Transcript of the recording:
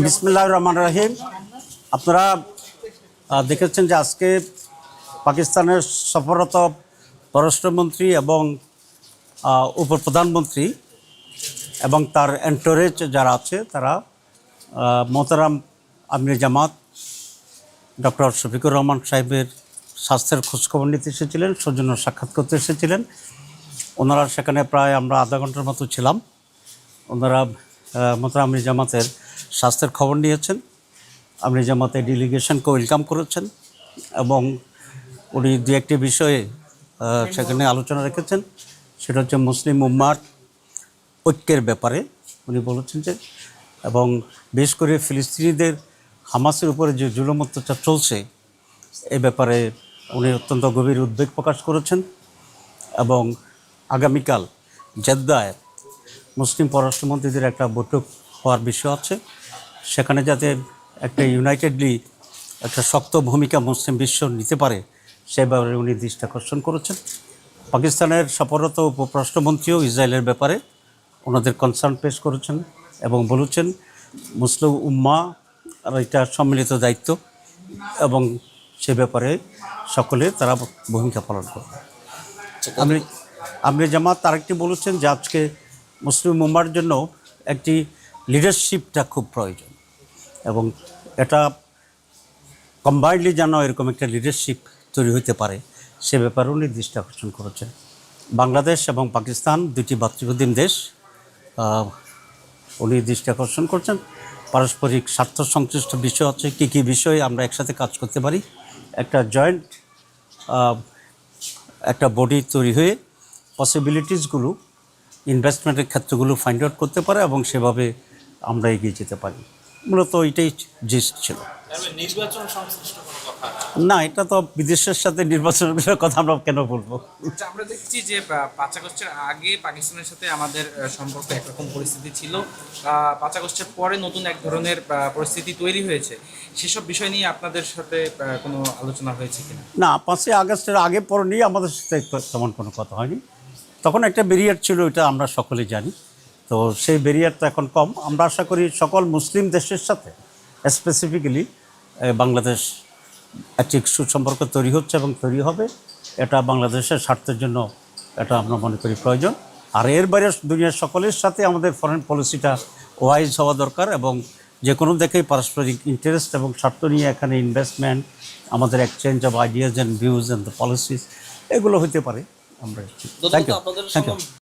বিসমুল্লাহ রহমান রাহিম। আপনারা দেখেছেন যে আজকে পাকিস্তানের সফররত পররাষ্ট্রমন্ত্রী এবং উপপ্রধানমন্ত্রী এবং তার এন্টোরেজ যারা আছে তারা আহ, মোহতারাম আমির জামাত ডক্টর শফিকুর রহমান সাহেবের স্বাস্থ্যের খোঁজখবর নিতে এসেছিলেন সৌজন্য সাক্ষাৎ করতে এসেছিলেন। ওনারা সেখানে প্রায় আমরা আধা ঘণ্টার মতো ছিলাম। ওনারা মোহতারাম আমির জামাতের স্বাস্থ্যের খবর নিয়েছেন। আমির জামাতের ডেলিগেশনকে ওয়েলকাম করেছেন এবং উনি দু একটি বিষয়ে সেখানে আলোচনা রেখেছেন। সেটা হচ্ছে মুসলিম উম্মার ঐক্যের ব্যাপারে উনি বলেছেন যে, এবং বিশেষ করে ফিলিস্তিনিদের হামাসের উপরে যে জুলুম অত্যাচার চলছে, এ ব্যাপারে উনি অত্যন্ত গভীর উদ্বেগ প্রকাশ করেছেন এবং আগামীকাল জেদ্দায় মুসলিম পররাষ্ট্রমন্ত্রীদের একটা বৈঠক হওয়ার বিষয় আছে। সেখানে যাতে একটা ইউনাইটেডলি একটা শক্ত ভূমিকা মুসলিম বিশ্ব নিতে পারে সে ব্যাপারে উনি দৃষ্টি আকর্ষণ করেছেন। পাকিস্তানের সফররত উপরাষ্ট্রমন্ত্রীও ইসরায়েলের ব্যাপারে ওনাদের কনসার্ন পেশ করেছেন এবং বলেছেন মুসলিম উম্মা আর এটা সম্মিলিত দায়িত্ব এবং সে ব্যাপারে সকলে তারা ভূমিকা পালন করবে। আমি আমি জামাত আরেকটি বলেছেন যে আজকে মুসলিম উম্মার জন্য একটি লিডারশিপটা খুব প্রয়োজন। এবং এটা কম্বাইন্ডলি যেন এরকম একটা লিডারশিপ তৈরি হতে পারে, সে ব্যাপারে উনি দৃষ্টি আকর্ষণ করেছেন বাংলাদেশ এবং পাকিস্তান দুটি ভাতৃপ্রতিম দেশ উনি দৃষ্টি আকর্ষণ করছেন। পারস্পরিক স্বার্থ সংশ্লিষ্ট বিষয় আছে কী কী বিষয়ে আমরা একসাথে কাজ করতে পারি। একটা জয়েন্ট একটা বডি তৈরি হয়ে পসিবিলিটিসগুলো ইনভেস্টমেন্টের ক্ষেত্রগুলো ফাইন্ড আউট করতে পারে এবং সেভাবে আমরা এগিয়ে যেতে পারি। মূলত এটাই জিস্ট ছিল। না? এটা তো বিদেশের সাথে নির্বাচনের বিষয়ে কথা আমরা কেন বলব? আচ্ছা, আমরা দেখছি যে পাঁচ আগস্টের আগে পাকিস্তানের সাথে আমাদের সম্পর্ক একরকম পরিস্থিতি ছিল। পাঁচ আগস্টের পরে নতুন এক ধরনের পরিস্থিতি তৈরি হয়েছে। সেসব বিষয় নিয়ে আপনাদের সাথে কোনো আলোচনা হয়েছে কিনা? না পাঁচই আগস্টের আগে পর নিয়ে আমাদের সাথে তেমন কোনো কথা হয়নি। তখন একটা ব্যারিয়ার ছিল, এটা আমরা সকলে জানি। তো সেই ব্যারিয়ারটা এখন কম। আমরা আশা করি সকল মুসলিম দেশের সাথে স্পেসিফিক্যালি বাংলাদেশ একটি সুসম্পর্ক তৈরি হচ্ছে এবং তৈরি হবে। এটা বাংলাদেশের স্বার্থের জন্য এটা আমরা মনে করি প্রয়োজন। আর এর বাইরে দুনিয়ার সকলের সাথে আমাদের ফরেন পলিসিটা ওয়াইজ হওয়া দরকার এবং যে কোনো দেখেই পারস্পরিক ইন্টারেস্ট এবং স্বার্থ নিয়ে এখানে ইনভেস্টমেন্ট আমাদের exchange of ideas and views and the policies এগুলো হতে পারে। আমরা ইউ